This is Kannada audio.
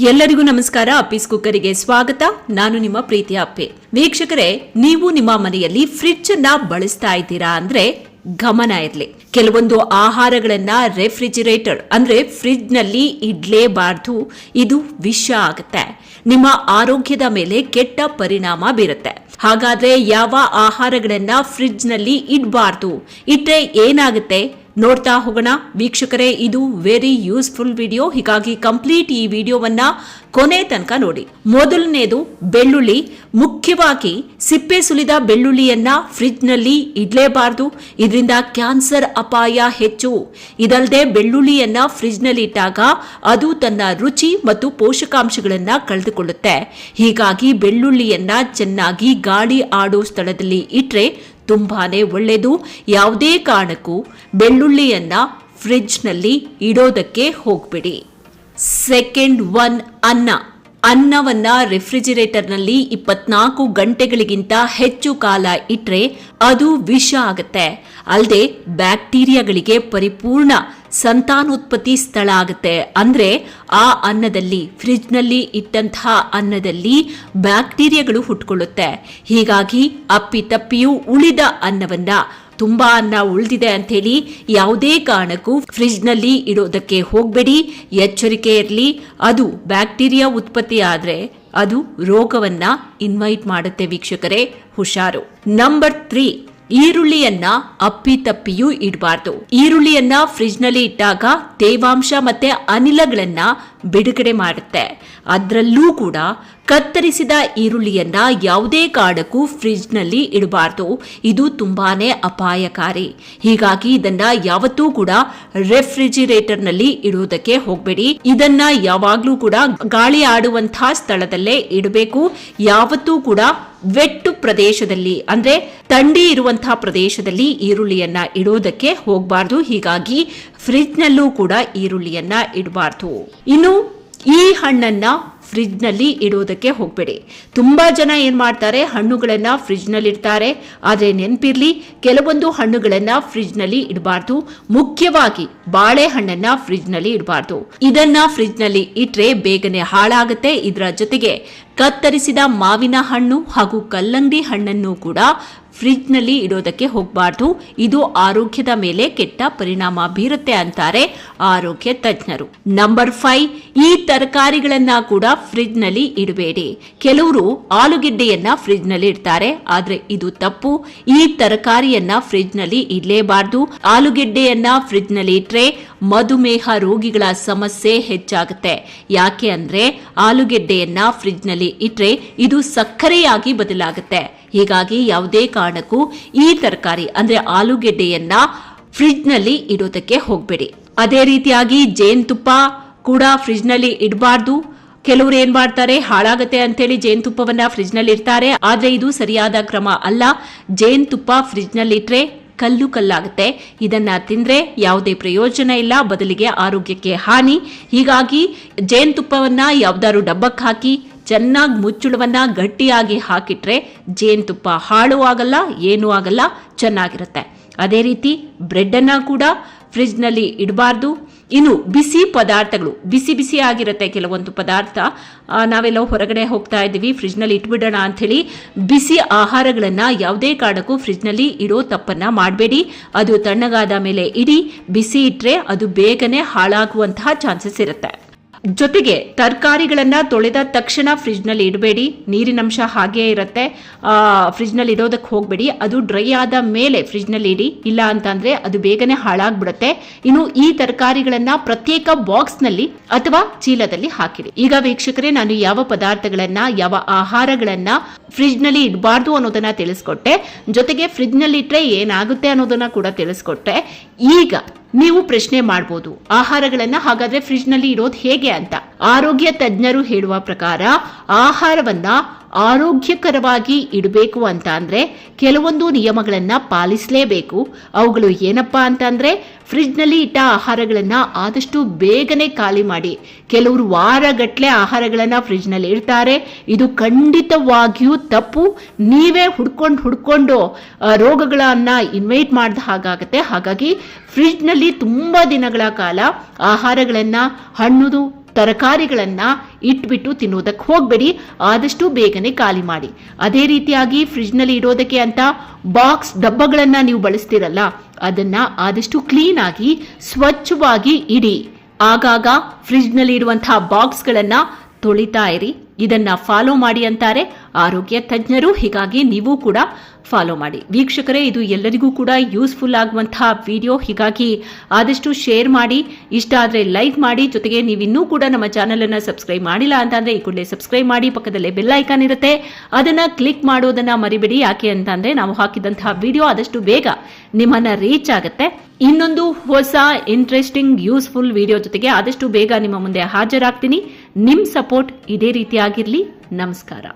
ಎಲ್ಲರಿಗೂ ನಮಸ್ಕಾರ. ಅಪ್ಪೀಸ್ ಕುಕ್ಕರಿಗೆ ಸ್ವಾಗತ. ನಾನು ನಿಮ್ಮ ಪ್ರೀತಿಯ ಅಪ್ಪೆ. ವೀಕ್ಷಕರೇ, ನೀವು ನಿಮ್ಮ ಮನೆಯಲ್ಲಿ ಫ್ರಿಡ್ಜ್ ಅನ್ನ ಬಳಸ್ತಾ ಇದ್ದೀರಾ ಅಂದ್ರೆ ಗಮನ ಇರಲಿ. ಕೆಲವೊಂದು ಆಹಾರಗಳನ್ನ ರೆಫ್ರಿಜಿರೇಟರ್ ಅಂದ್ರೆ ಫ್ರಿಡ್ಜ್ನಲ್ಲಿ ಇಡ್ಲೇಬಾರ್ದು. ಇದು ವಿಷ ಆಗುತ್ತೆ. ನಿಮ್ಮ ಆರೋಗ್ಯದ ಮೇಲೆ ಕೆಟ್ಟ ಪರಿಣಾಮ ಬೀರುತ್ತೆ. ಹಾಗಾದ್ರೆ ಯಾವ ಆಹಾರಗಳನ್ನ ಫ್ರಿಡ್ಜ್ನಲ್ಲಿ ಇಡಬಾರ್ದು? ಇಟ್ರೆ ಏನಾಗುತ್ತೆ? ನೋಡ್ತಾ ಹೋಗೋಣ. ವೀಕ್ಷಕರೇ, ಇದು ವೆರಿ ಯೂಸ್ಫುಲ್ ವಿಡಿಯೋ ಹೀಗಾಗಿ ಕಂಪ್ಲೀಟ್ ಈ ವಿಡಿಯೋವನ್ನ ಕೊನೆ ತನಕ ನೋಡಿ. ಮೊದಲನೇದು ಬೆಳ್ಳುಳ್ಳಿ. ಮುಖ್ಯವಾಗಿ ಸಿಪ್ಪೆ ಸುಲಿದ ಬೆಳ್ಳುಳ್ಳಿಯನ್ನ ಫ್ರಿಜ್ನಲ್ಲಿ ಇಡಲೇಬಾರದು. ಇದರಿಂದ ಕ್ಯಾನ್ಸರ್ ಅಪಾಯ ಹೆಚ್ಚು. ಇದಲ್ಲದೆ ಬೆಳ್ಳುಳ್ಳಿಯನ್ನ ಫ್ರಿಜ್ನಲ್ಲಿ ಇಟ್ಟಾಗ ಅದು ತನ್ನ ರುಚಿ ಮತ್ತು ಪೋಷಕಾಂಶಗಳನ್ನ ಕಳೆದುಕೊಳ್ಳುತ್ತೆ. ಹೀಗಾಗಿ ಬೆಳ್ಳುಳ್ಳಿಯನ್ನ ಚೆನ್ನಾಗಿ ಗಾಳಿ ಆಡೋ ಸ್ಥಳದಲ್ಲಿ ಇಟ್ರೆ ತುಂಬಾನೇ ಒಳ್ಳೆಯದು ಯಾವುದೇ ಕಾರಣಕ್ಕೂ ಬೆಳ್ಳುಳ್ಳಿಯನ್ನು ಫ್ರಿಡ್ಜ್ನಲ್ಲಿ ಇಡೋದಕ್ಕೆ ಹೋಗ್ಬಿಡಿ. ಸೆಕೆಂಡ್ ಒನ್ ಅನ್ನ. ಅನ್ನವನ್ನ ರೆಫ್ರಿಜಿರೇಟರ್ನಲ್ಲಿ ಇಪ್ಪತ್ನಾಲ್ಕು ಗಂಟೆಗಳಿಗಿಂತ ಹೆಚ್ಚು ಕಾಲ ಇಟ್ಟರೆ ಅದು ವಿಷ ಆಗುತ್ತೆ. ಅಲ್ಲದೆ ಬ್ಯಾಕ್ಟೀರಿಯಾಗಳಿಗೆ ಪರಿಪೂರ್ಣ ಸಂತಾನೋತ್ಪತ್ತಿ ಸ್ಥಳ ಆಗುತ್ತೆ. ಅಂದರೆ ಆ ಅನ್ನದಲ್ಲಿ, ಫ್ರಿಜ್ನಲ್ಲಿ ಇಟ್ಟಂತಹ ಅನ್ನದಲ್ಲಿ ಬ್ಯಾಕ್ಟೀರಿಯಾಗಳು ಹುಟ್ಕೊಳ್ಳುತ್ತೆ. ಹೀಗಾಗಿ ಅಪ್ಪಿತಪ್ಪಿಯೂ ಉಳಿದ ಅನ್ನವನ್ನ ತುಂಬಾ ಅನ್ನ ಉಳಿದಿದೆ ಅಂಥೇಳಿ ಯಾವುದೇ ಕಾರಣಕ್ಕೂ ಫ್ರಿಜ್ನಲ್ಲಿ ಇಡೋದಕ್ಕೆ ಹೋಗಬೇಡಿ. ಎಚ್ಚರಿಕೆ ಇರಲಿ. ಅದು ಬ್ಯಾಕ್ಟೀರಿಯಾ ಉತ್ಪತ್ತಿ ಆದರೆ ಅದು ರೋಗವನ್ನ ಇನ್ವೈಟ್ ಮಾಡುತ್ತೆ ವೀಕ್ಷಕರೇ. ಹುಷಾರು. ನಂಬರ್ ತ್ರೀ ಈರುಳ್ಳಿಯನ್ನ ಅಪ್ಪಿ ತಪ್ಪಿಯೂ ಇಡಬಾರ್ದು. ಈರುಳ್ಳಿಯನ್ನ ಫ್ರಿಜ್ನಲ್ಲಿ ಇಟ್ಟಾಗ ತೇವಾಂಶ ಮತ್ತೆ ಅನಿಲಗಳನ್ನ ಬಿಡುಗಡೆ ಮಾಡುತ್ತೆ. ಅದರಲ್ಲೂ ಕೂಡ ಕತ್ತರಿಸಿದ ಈರುಳ್ಳಿಯನ್ನ ಯಾವುದೇ ಕಾರಣಕ್ಕೂ ಫ್ರಿಜ್ನಲ್ಲಿ ಇಡಬಾರ್ದು. ಇದು ತುಂಬಾನೇ ಅಪಾಯಕಾರಿ. ಹೀಗಾಗಿ ಇದನ್ನ ಯಾವತ್ತೂ ಕೂಡ ರೆಫ್ರಿಜಿರೇಟರ್ನಲ್ಲಿ ಇಡುವುದಕ್ಕೆ ಹೋಗಬೇಡಿ. ಇದನ್ನ ಯಾವಾಗ್ಲೂ ಕೂಡ ಗಾಳಿ ಆಡುವಂತಹ ಸ್ಥಳದಲ್ಲೇ ಇಡಬೇಕು. ಯಾವತ್ತೂ ಕೂಡ ವೆಟ್ಟು ಪ್ರದೇಶದಲ್ಲಿ, ಅಂದ್ರೆ ತಂಡಿ ಇರುವಂತಹ ಪ್ರದೇಶದಲ್ಲಿ ಈರುಳ್ಳಿಯನ್ನ ಇಡೋದಕ್ಕೆ ಹೋಗಬಾರ್ದು. ಹೀಗಾಗಿ ಫ್ರಿಜ್ನಲ್ಲೂ ಕೂಡ ಈರುಳ್ಳಿಯನ್ನ ಇಡಬಾರ್ದು. ಇನ್ನು ಈ ಹಣ್ಣನ್ನ ಫ್ರಿಜ್ನಲ್ಲಿ ಇಡೋದಕ್ಕೆ ಹೋಗಬೇಡಿ. ತುಂಬಾ ಜನ ಏನ್ ಮಾಡ್ತಾರೆ, ಹಣ್ಣುಗಳನ್ನ ಫ್ರಿಡ್ಜ್ನಲ್ಲಿ ಇಡ್ತಾರೆ. ಆದ್ರೆ ನೆನ್ಪಿರ್ಲಿ, ಕೆಲವೊಂದು ಹಣ್ಣುಗಳನ್ನ ಫ್ರಿಜ್ನಲ್ಲಿ ಇಡಬಾರ್ದು. ಮುಖ್ಯವಾಗಿ ಬಾಳೆಹಣ್ಣನ್ನ ಫ್ರಿಜ್ನಲ್ಲಿ ಇಡಬಾರ್ದು. ಇದನ್ನ ಫ್ರಿಡ್ಜ್ನಲ್ಲಿ ಇಟ್ರೆ ಬೇಗನೆ ಹಾಳಾಗುತ್ತೆ. ಇದರ ಜೊತೆಗೆ ಕತ್ತರಿಸಿದ ಮಾವಿನ ಹಣ್ಣು ಹಾಗೂ ಕಲ್ಲಂಗಡಿ ಹಣ್ಣನ್ನು ಕೂಡ ಫ್ರಿಡ್ಜ್ನಲ್ಲಿ ಇಡೋದಕ್ಕೆ ಹೋಗಬಾರ್ದು. ಇದು ಆರೋಗ್ಯದ ಮೇಲೆ ಕೆಟ್ಟ ಪರಿಣಾಮ ಬೀರುತ್ತೆ ಅಂತಾರೆ ಆರೋಗ್ಯ ತಜ್ಞರು. ನಂಬರ್ ಫೈವ್, ಈ ತರಕಾರಿಗಳನ್ನ ಕೂಡ ಫ್ರಿಜ್ನಲ್ಲಿ ಇಡಬೇಡಿ. ಕೆಲವರು ಆಲೂಗೆಡ್ಡೆಯನ್ನ ಫ್ರಿಜ್ನಲ್ಲಿ ಇಡ್ತಾರೆ, ಆದ್ರೆ ಇದು ತಪ್ಪು. ಈ ತರಕಾರಿಯನ್ನ ಫ್ರಿಜ್ನಲ್ಲಿ ಇಡಲೇಬಾರ್ದು. ಆಲೂಗೆಡ್ಡೆಯನ್ನ ಫ್ರಿಜ್ನಲ್ಲಿ ಇಟ್ಟರೆ ಮಧುಮೇಹ ರೋಗಿಗಳ ಸಮಸ್ಯೆ ಹೆಚ್ಚಾಗುತ್ತೆ. ಯಾಕೆ ಅಂದ್ರೆ ಆಲೂಗೆಡ್ಡೆಯನ್ನ ಫ್ರಿಜ್ನಲ್ಲಿ ಇಟ್ಟರೆ ಇದು ಸಕ್ಕರೆಯಾಗಿ ಬದಲಾಗುತ್ತೆ. ಹೀಗಾಗಿ ಯಾವುದೇ ಕಾರಣಕ್ಕೂ ಈ ತರಕಾರಿ, ಅಂದ್ರೆ ಆಲೂಗೆಡ್ಡೆಯನ್ನ ಫ್ರಿಜ್ನಲ್ಲಿ ಇಡೋದಕ್ಕೆ ಹೋಗಬೇಡಿ. ಅದೇ ರೀತಿಯಾಗಿ ಜೇನುತುಪ್ಪ ಕೂಡ ಫ್ರಿಜ್ನಲ್ಲಿ ಇಡಬಾರ್ದು. ಕೆಲವರು ಏನ್ ಮಾಡ್ತಾರೆ, ಹಾಳಾಗತ್ತೆ ಅಂತೇಳಿ ಜೇನುತುಪ್ಪವನ್ನ ಫ್ರಿಜ್ನಲ್ಲಿ ಇರ್ತಾರೆ ಆದ್ರೆ ಇದು ಸರಿಯಾದ ಕ್ರಮ ಅಲ್ಲ. ಜೇನುತುಪ್ಪ ಫ್ರಿಡ್ಜ್ನಲ್ಲಿ ಇಟ್ರೆ ಕಲ್ಲು ಕಲ್ಲಾಗುತ್ತೆ. ಇದನ್ನ ತಿಂದ್ರೆ ಯಾವುದೇ ಪ್ರಯೋಜನ ಇಲ್ಲ, ಬದಲಿಗೆ ಆರೋಗ್ಯಕ್ಕೆ ಹಾನಿ. ಹೀಗಾಗಿ ಜೇನುತುಪ್ಪವನ್ನ ಯಾವ್ದಾದ್ರು ಡಬ್ಬಕ್ಕೆ ಹಾಕಿ ಚೆನ್ನಾಗಿ ಮುಚ್ಚುಳವನ್ನ ಗಟ್ಟಿಯಾಗಿ ಹಾಕಿಟ್ರೆ ಜೇನುತುಪ್ಪ ಹಾಳು ಆಗಲ್ಲ, ಏನೂ ಆಗಲ್ಲ, ಚೆನ್ನಾಗಿರುತ್ತೆ. ಅದೇ ರೀತಿ ಬ್ರೆಡ್ಡನ್ನು ಕೂಡ ಫ್ರಿಜ್ನಲ್ಲಿ ಇಡಬಾರ್ದು. ಇನ್ನು ಬಿಸಿ ಪದಾರ್ಥಗಳು, ಬಿಸಿ ಬಿಸಿ ಆಗಿರುತ್ತೆ ಕೆಲವೊಂದು ಪದಾರ್ಥ. ನಾವೆಲ್ಲ ಹೊರಗಡೆ ಹೋಗ್ತಾ ಇದ್ದೀವಿ, ಫ್ರಿಜ್ನಲ್ಲಿ ಇಟ್ಬಿಡೋಣ ಅಂಥೇಳಿ ಬಿಸಿ ಆಹಾರಗಳನ್ನು ಯಾವುದೇ ಕಾರಣಕ್ಕೂ ಫ್ರಿಜ್ನಲ್ಲಿ ಇಡೋ ತಪ್ಪನ್ನ ಮಾಡಬೇಡಿ. ಅದು ತಣ್ಣಗಾದ ಮೇಲೆ ಇಡಿ, ಬಿಸಿ ಇಟ್ಟರೆ ಅದು ಬೇಗನೆ ಹಾಳಾಗುವಂತಹ ಚಾನ್ಸಸ್ ಇರುತ್ತೆ. ಜೊತೆಗೆ ತರಕಾರಿಗಳನ್ನ ತೊಳೆದ ತಕ್ಷಣ ಫ್ರಿಡ್ಜ್ನಲ್ಲಿ ಇಡಬೇಡಿ. ನೀರಿನಂಶ ಹಾಗೇ ಇರುತ್ತೆ. ಫ್ರಿಡ್ಜ್ನಲ್ಲಿ ಇಡೋದಕ್ಕೆ ಹೋಗಬೇಡಿ. ಅದು ಡ್ರೈ ಆದ ಮೇಲೆ ಫ್ರಿಡ್ಜ್ನಲ್ಲಿ ಇಡಿ. ಇಲ್ಲ ಅಂತಂದ್ರೆ ಅದು ಬೇಗನೆ ಹಾಳಾಗ್ಬಿಡುತ್ತೆ. ಇನ್ನು ಈ ತರಕಾರಿಗಳನ್ನ ಪ್ರತ್ಯೇಕ ಬಾಕ್ಸ್ನಲ್ಲಿ ಅಥವಾ ಚೀಲದಲ್ಲಿ ಹಾಕಿಡಿ ಈಗ ವೀಕ್ಷಕರೇ, ನಾನು ಯಾವ ಪದಾರ್ಥಗಳನ್ನ, ಯಾವ ಆಹಾರಗಳನ್ನ ಫ್ರಿಡ್ಜ್ನಲ್ಲಿ ಇಡಬಾರ್ದು ಅನ್ನೋದನ್ನ ತಿಳಿಸ್ಕೊಟ್ಟೆ. ಜೊತೆಗೆ ಫ್ರಿಡ್ಜ್ನಲ್ಲಿ ಇಟ್ರೆ ಏನಾಗುತ್ತೆ ಅನ್ನೋದನ್ನ ಕೂಡ ತಿಳಿಸ್ಕೊಟ್ಟೆ. ಈಗ ನೀವು ಪ್ರಶ್ನೆ ಮಾಡಬಹುದು ಆಹಾರಗಳನ್ನ ಹಾಗಾದ್ರೆ ಫ್ರಿಡ್ಜ್ನಲ್ಲಿ ಇಡೋದು ಹೇಗೆ ಅಂತ. ಆರೋಗ್ಯ ತಜ್ಞರು ಹೇಳುವ ಪ್ರಕಾರ ಆಹಾರವನ್ನ ಆರೋಗ್ಯಕರವಾಗಿ ಇಡಬೇಕು ಅಂತ ಅಂದರೆ ಕೆಲವೊಂದು ನಿಯಮಗಳನ್ನು ಪಾಲಿಸಲೇಬೇಕು. ಅವುಗಳು ಏನಪ್ಪ ಅಂತಂದರೆ ಫ್ರಿಜ್ನಲ್ಲಿ ಇಟ್ಟ ಆಹಾರಗಳನ್ನು ಆದಷ್ಟು ಬೇಗನೆ ಖಾಲಿ ಮಾಡಿ. ಕೆಲವರು ವಾರಗಟ್ಟಲೆ ಆಹಾರಗಳನ್ನು ಫ್ರಿಡ್ಜ್ನಲ್ಲಿ ಇಡ್ತಾರೆ. ಇದು ಖಂಡಿತವಾಗಿಯೂ ತಪ್ಪು. ನೀವೇ ಹುಡ್ಕೊಂಡು ಹುಡ್ಕೊಂಡು ರೋಗಗಳನ್ನು ಇನ್ವೈಟ್ ಮಾಡಿದ ಹಾಗಾಗತ್ತೆ. ಹಾಗಾಗಿ ಫ್ರಿಡ್ಜ್ನಲ್ಲಿ ತುಂಬ ದಿನಗಳ ಕಾಲ ಆಹಾರಗಳನ್ನು ಹಣ್ಣುದು ತರಕಾರಿಗಳನ್ನ ಇಟ್ಬಿಟ್ಟು ತಿನ್ನೋದಕ್ಕೆ ಹೋಗಬೇಡಿ, ಆದಷ್ಟು ಬೇಗನೆ ಖಾಲಿ ಮಾಡಿ. ಅದೇ ರೀತಿಯಾಗಿ ಫ್ರಿಜ್ನಲ್ಲಿ ಇಡೋದಕ್ಕೆ ಅಂತ ಬಾಕ್ಸ್ ಡಬ್ಬಗಳನ್ನು ನೀವು ಬಳಸ್ತಿರಲ್ಲ, ಅದನ್ನ ಆದಷ್ಟು ಕ್ಲೀನ್ ಆಗಿ ಸ್ವಚ್ಛವಾಗಿ ಇಡಿ. ಆಗಾಗ ಫ್ರಿಜ್ನಲ್ಲಿ ಇರುವಂತಹ ಬಾಕ್ಸ್ಗಳನ್ನು ತೊಳಿತಾ ಇರಿ. ಇದನ್ನ ಫಾಲೋ ಮಾಡಿ ಅಂತಾರೆ. ಆರೋಗ್ಯ ತಜ್ಞರು ಹೀಗಾಗಿ ನೀವು ಕೂಡ ಫಾಲೋ ಮಾಡಿ. ವೀಕ್ಷಕರೇ, ಇದು ಎಲ್ಲರಿಗೂ ಕೂಡ ಯೂಸ್ಫುಲ್ ಆಗುವಂತಹ ವಿಡಿಯೋ ಹೀಗಾಗಿ ಆದಷ್ಟು ಶೇರ್ ಮಾಡಿ. ಇಷ್ಟ ಆದರೆ ಲೈಕ್ ಮಾಡಿ. ಜೊತೆಗೆ ನೀವು ಇನ್ನೂ ಕೂಡ ನಮ್ಮ ಚಾನೆಲ್ ಅನ್ನು ಸಬ್ಸ್ಕ್ರೈಬ್ ಮಾಡಿಲ್ಲ ಅಂತಂದ್ರೆ ಈ ಕೂಡಲೇ ಸಬ್ಸ್ಕ್ರೈಬ್ ಮಾಡಿ. ಪಕ್ಕದಲ್ಲೇ ಬೆಲ್ ಐಕಾನ್ ಇರುತ್ತೆ. ಅದನ್ನ ಕ್ಲಿಕ್ ಮಾಡೋದನ್ನ ಮರಿಬೇಡಿ. ಯಾಕೆ ಅಂತಂದ್ರೆ ನಾವು ಹಾಕಿದಂತಹ ವಿಡಿಯೋ ಆದಷ್ಟು ಬೇಗ ನಿಮ್ಮನ್ನ ರೀಚ್ ಆಗುತ್ತೆ. ಇನ್ನೊಂದು ಹೊಸ ಇಂಟ್ರೆಸ್ಟಿಂಗ್ ಯೂಸ್ಫುಲ್ ವಿಡಿಯೋ ಜೊತೆಗೆ ಆದಷ್ಟು ಬೇಗ ನಿಮ್ಮ ಮುಂದೆ ಹಾಜರಾಗ್ತೀನಿ. ನಿಮ್ ಸಪೋರ್ಟ್ ಇದೇ ರೀತಿಯಾಗಿರ್ಲಿ. ನಮಸ್ಕಾರ.